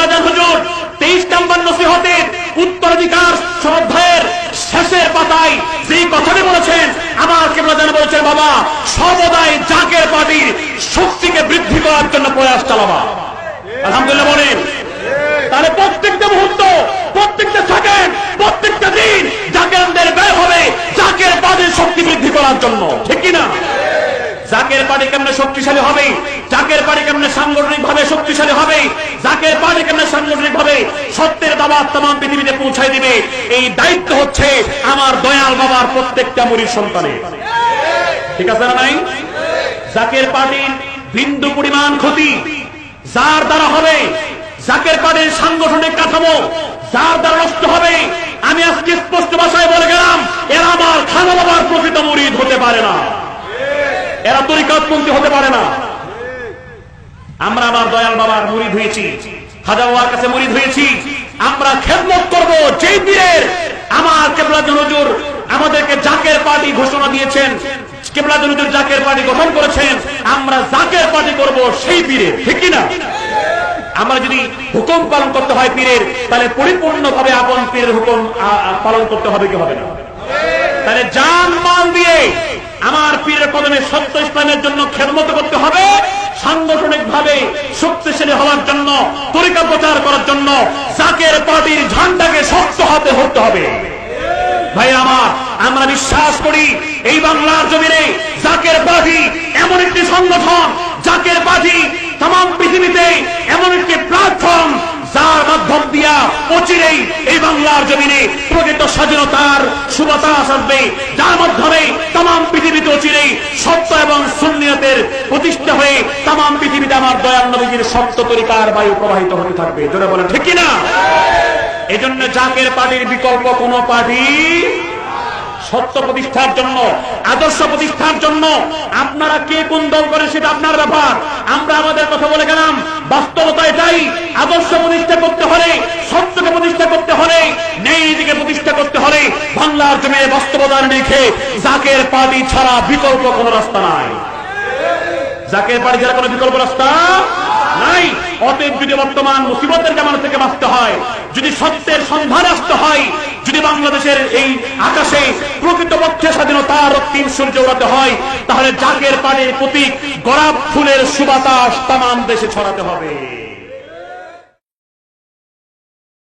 কেবলাজান হুজুর, তেইশ নম্বর নসিহতের উত্তরাধিকার অধ্যায়ের শেষের পাতায় যেই কথাটি বলেছেন, আমার কেবলাজান বলেছেন বাবা, সর্বদাই জাকের পার্টির শক্তিকে বৃদ্ধি করার জন্য প্রয়াস চালাবা। আলহামদুলিল্লাহ বলেন। তাহলে প্রত্যেকটা মুহূর্ত, প্রত্যেকটা সেকেন্ড, প্রত্যেকটা দিন জাকেরদের ব্যয় হবে জাকের পার্টির শক্তি বৃদ্ধি করার জন্য। ঠিক কিনা জাকের পার্টি কেমনে শক্তিশালী হবে? জাকের পার্টি কেমনে সাংগঠনিক ভাবে শক্তিশালী হবে? জাকের পার্টি কেমনে সাংগঠনিক ভাবে সত্যের দাবাত তাম পৃথিবীতে পৌঁছায় দিবে, এই দায়িত্ব হচ্ছে আমার দয়াল বাবার প্রত্যেকটা মুড়ির সন্তানের। ঠিক আছে না নাই? জাকের পার্টির বিন্দু পরিমাণ ক্ষতি, যার দ্বারা হবে জাকের পার্টির সাংগঠনিক কাঠামো, যার দ্বারা নষ্ট হবে, আমি আজকে স্পষ্ট ভাষায় বলে গেলাম, এরা আমার খানা বাবার প্রকৃত মুরিদ হতে পারে না। এরা তরিকাতপন্থী হতে পারে না। আমরা আমার দয়াল বাবার মুরিদ হয়েছি বাবার কাছে মুরিদ হয়েছি আমরা খেদমত করব, যেই পীরের আমার কেবলা নজর আমাদেরকে জাকের পার্টি ঘোষণা দিয়েছেন কেবলা নজর জাকের পার্টি গঠন করেছেন, আমরা জাকের পার্টি করব সেই পীরের, ঠিক কিনা আমরা যদি হুকুম পালন করতে হয় পীরের, তাহলে পরিপূর্ণভাবে আপন পীরের হুকুম পালন করতে হবে কি হবে না? তাহলে জান মাল দিয়ে আমার পীরের কদমে সত্য ইসলামের জন্য খেদমত করতে হবে। সাংগঠনিক ভাবে শক্তিশালী হওয়ার জন্য, তরিকা প্রচার করার জন্য জাকের পার্টির ঝান্ডাকে শক্ত হাতে ধরতে হবে। ভাই আমার, আমরা বিশ্বাস করি এই বাংলার জমিনে জাকের পার্টি এমন একটি সংগঠন, জাকের পার্টি তাম পৃথিবীতে এমন একটি প্ল্যাটফর্ম যার মাধ্যম দিয়া অচিরেই এই বাংলার জমিনে প্রকৃত স্বাধীনতার সুবাতাস আসবে। যার মাধ্যমে তাম পৃথিবীতে অচিরেই সত্য প্রতিষ্ঠা হয়ে তাম পৃথিবীতে আমার দয়াল নবীজির সত্য তরিকার বায়ু প্রবাহিত হতে থাকবে। জোরে বলেন, ঠিক কিনা? এজন্য জাকের পার্টির বিকল্প কোন পার্টি সত্য প্রতিষ্ঠার জন্য, আদর্শ প্রতিষ্ঠার জন্য আপনারা কে কোন দল করে সেটা আপনার ব্যাপার। আমরা আমাদের কথা বলে গেলাম, বাস্তবতা এটাই, আদর্শ প্রতিষ্ঠা করতে হলে, সত্যকে প্রতিষ্ঠা করতে হলে ন্যায় নীতিকে প্রতিষ্ঠা করতে হলে বাংলার জমির বাস্তবতার রেখে জাকের পার্টি ছাড়া বিকল্প কোন রাস্তা নাই। জাকের বাড়ি যারা কোনো বিকল্প রাস্তা নাই, অতএব যদি বর্তমান মুসিবতের জামানা থেকে বাঁচতে হয়, যদি সত্যের সন্ধান আসতে হয়, যদি বাংলাদেশের এই আকাশে প্রকৃতপক্ষে স্বাধীনতার তিন সূর্য উড়াতে হয়, তাহলে জাকের পানির প্রতীক গরাব ফুলের সুবাতাস তাম দেশে ছড়াতে হবে।